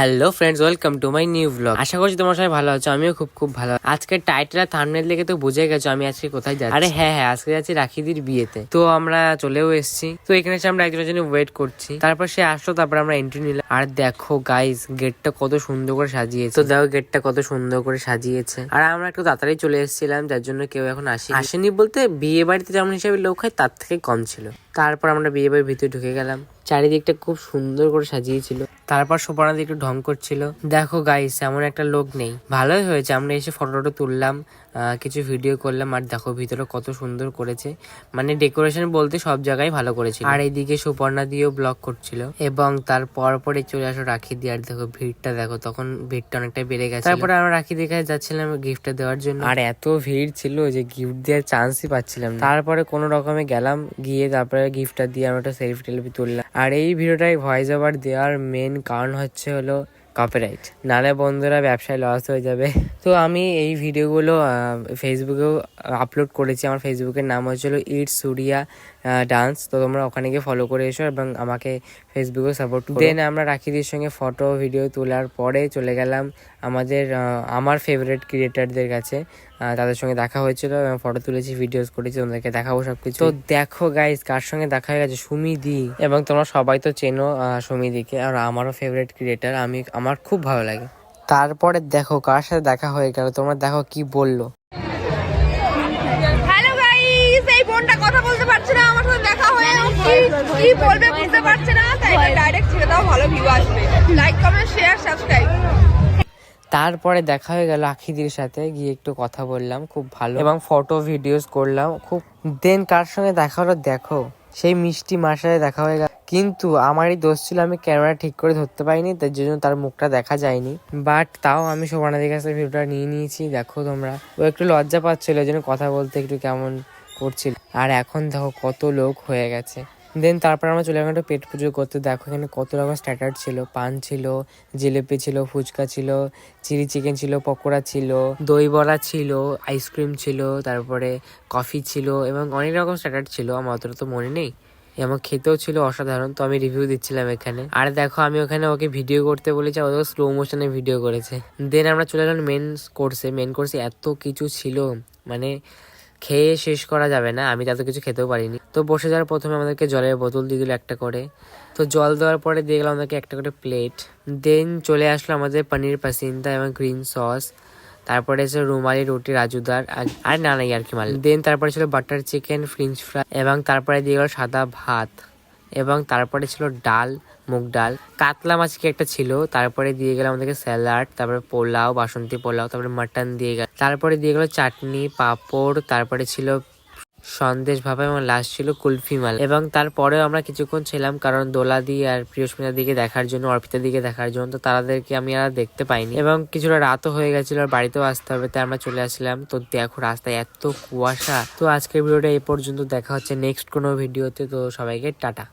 Hello friends welcome to my new blog আশা করছি তোমার সবাই ভালো আছো, আমিও খুব খুব ভালো। আজকে টাইটেল আর থাম্বনেল দেখে তো বুঝে গেছো আমি আজকে কোথায় যাচ্ছি। আরে হ্যাঁ হ্যাঁ আজকে যাচ্ছি রাখিদির বিয়েতে। তো আমরা চলেও এসেছি। তো এখানে এসে আমরা একজনের জন্য ওয়েট করছি। তারপর সে আসলো, তারপর আমরা এন্ট্রি নিলাম। আর দেখো গাইস গেটটা কত সুন্দর করে সাজিয়েছে। তো দেখো গেটটা কত সুন্দর করে সাজিয়েছে। আর আমরা একটু তাড়াতাড়ি চলে এসেছিলাম, যার জন্য কেউ এখন আসেনি। আসেনি বলতে বিয়ে বাড়িতে যেমন হিসাবে লোক হয়, তার থেকে কম ছিল। তারপর আমরা বিয়ে বাড়ির ভিতরে ঢুকে গেলাম। চারিদিকটা খুব সুন্দর করে সাজিয়েছিল। তারপর সোপানাদি একটু ঢং করছিল। দেখো গাইস এমন একটা লোক নেই। ভালোই হয়েছে, আমরা এসে ফটোটা তুললাম। কিছু ভিডিও করলাম। আর দেখো ভিতরে কত সুন্দর করেছে। মানে ডেকোরেশন বলতে সব জায়গায় ভালো করেছিল। আর এইদিকে সুপর্ণা দিয়েও ব্লগ করছিল। এবং তার পর চলে আসো রাখি দিয়ে আর দেখো ভিড়টা দেখো, তখন ভিড়টা অনেকটা বেড়ে গেছে তারপরে আমরা রাখি দিয়ে যাচ্ছিলাম গিফটটা দেওয়ার জন্য। আর এত ভিড় ছিল যে গিফট দেওয়ার চান্সই পাচ্ছিলাম তারপরে কোনো রকমে গেলাম, গিয়ে তারপরে গিফটটা দিয়ে আমরা একটা সেলফি টেলফি তুললাম। আর এই ভিডিওটাই ভয়েস ওভার দেওয়ার মেন কারণ হচ্ছে হলো কপিরাইট নালে বন্ধুরা ব্যবসায় লস হয়ে যাবে। তো আমি এই ভিডিওগুলো ফেসবুকেও আপলোড করেছি। আমার ফেসবুকের নাম হচ্ছিল ইট সুরিয়া ডান্স তো তোমরা ওখানে গিয়ে ফলো করে এসো এবং আমাকে ফেসবুকেও সাপোর্ট দেন আমরা রাখিদের সঙ্গে ফটো ভিডিও তোলার পরে চলে গেলাম আমাদের আমার ফেভারিট ক্রিয়েটারদের কাছে। তাদের সঙ্গে দেখা হয়েছিল এবং ফটো তুলেছি ভিডিওস করেছি তোমাদেরকে দেখাবো সব কিছু তো দেখো গাইস কার সঙ্গে দেখা হয়ে গেছে? সুমিদি। এবং তোমরা সবাই তো চেনো সুমিদিকে। আর আমারও ফেভারিট ক্রিয়েটার আমি আমার খুব ভালো লাগে। তারপরে দেখো কার সাথে দেখা হয়ে গেল তোমরা দেখো কি বলল। হ্যালো গাইস এই বোনটা কথা বলতে পারছে না আমার সাথে দেখা হয়ে কি কি বলবে বুঝতে পারছে না তাই ডাইরেক্ট ছেড়ে দাও ভালো ভিউ আসবে। লাইক কমেন্ট শেয়ার সাবস্ক্রাইব তারপরে দেখা হয়ে গেল আখিদির সাথে গিয়ে একটু কথা বললাম খুব ভালো। এবং ফটো ভিডিওস করলাম খুব দেন কার সঙ্গে দেখা হলো দেখো সেই মিষ্টি মার সাথে দেখা হয়ে গেল। কিন্তু আমারই দোষ ছিল, আমি ক্যামেরা ঠিক করে ধরতে পারিনি, তার জন্য তার মুখটা দেখা যায়নি। বাট তাও আমি শোভানাদির কাছে ভিডিওটা নিয়ে নিয়েছি, দেখো তোমরা। ও একটু লজ্জা পাচ্ছিল, ওই জন্য কথা বলতে একটু কেমন করছিল। আর এখন দেখো কত লোক হয়ে গেছে। দেন তারপর আমরা চলে গেলাম পেট পুজো করতে। দেখো এখানে কত রকম স্ট্যাটার ছিল। পান ছিল, জিলিপি ছিল, ফুচকা ছিল, চিলি চিকেন ছিল, পকোড়া ছিল, দই বড়া ছিল আইসক্রিম ছিল, তারপরে কফি ছিল, এবং অনেক রকম স্ট্যাটার ছিল, আমার অতটা তো মনে নেই। এবং খেতেও ছিল অসাধারণ, তো আমি রিভিউ দিচ্ছিলাম এখানে। আর দেখো, আমি ওখানে ওকে ভিডিও করতে বলেছি, ও স্লো মোশনে ভিডিও করেছে। দেন আমরা চলে গেলাম মেন কোর্সে মেন কোর্সে এত কিছু ছিল মানে খেয়ে শেষ করা যাবে না, আমি তাতে কিছু খেতেও পারিনি। তো বসে যাওয়ার প্রথমে আমাদেরকে জলের বোতল দিয়ে দিল একটা করে। তো জল দেওয়ার পরে দিয়ে গেলাম আমাদেরকে একটা করে প্লেট দেন চলে আসলো আমাদের পনির পাসিন্দা এবং গ্রিন সস তারপরে ছিল রুমালি, রুটি রাজুদার আর- নানাই আর কি মাল। দেন তারপরে ছিল বাটার চিকেন ফ্রেঞ্চ ফ্রাই এবং তারপরে দিয়ে গেল সাদা ভাত, এবং তারপরে ছিল ডাল, মুগ ডাল। কাতলা মাছ কি একটা ছিল, তারপরে দিয়ে গেল আমাদেরকে স্যালাড তারপরে পোলাও, বাসন্তী পোলাও, তারপরে মাটন দিয়ে গেল। তারপরে দিয়ে গেল চাটনি, পাঁপড়, তারপরে ছিল সন্দেশ ভাপা এবং লাস্ট ছিল কুলফি মাল। এবং তারপরেও আমরা কিছুক্ষণ ছিলাম কারণ দোলা দিয়ে আর প্রিয়স্মিতার দিকে দেখার জন্য অর্পিতার দিকে দেখার জন্য, তো তাদেরকে আমি আর দেখতে পাইনি। এবং কিছুটা রাতও হয়ে গেছিল, আর বাড়িতেও আসতে হবে, তাই আমরা চলে আসলাম। তো দেখো, রাস্তায় এত কুয়াশা। তো আজকের ভিডিওটা এই পর্যন্ত, দেখা হচ্ছে নেক্সট কোনো ভিডিওতে, তো সবাইকে টাটা।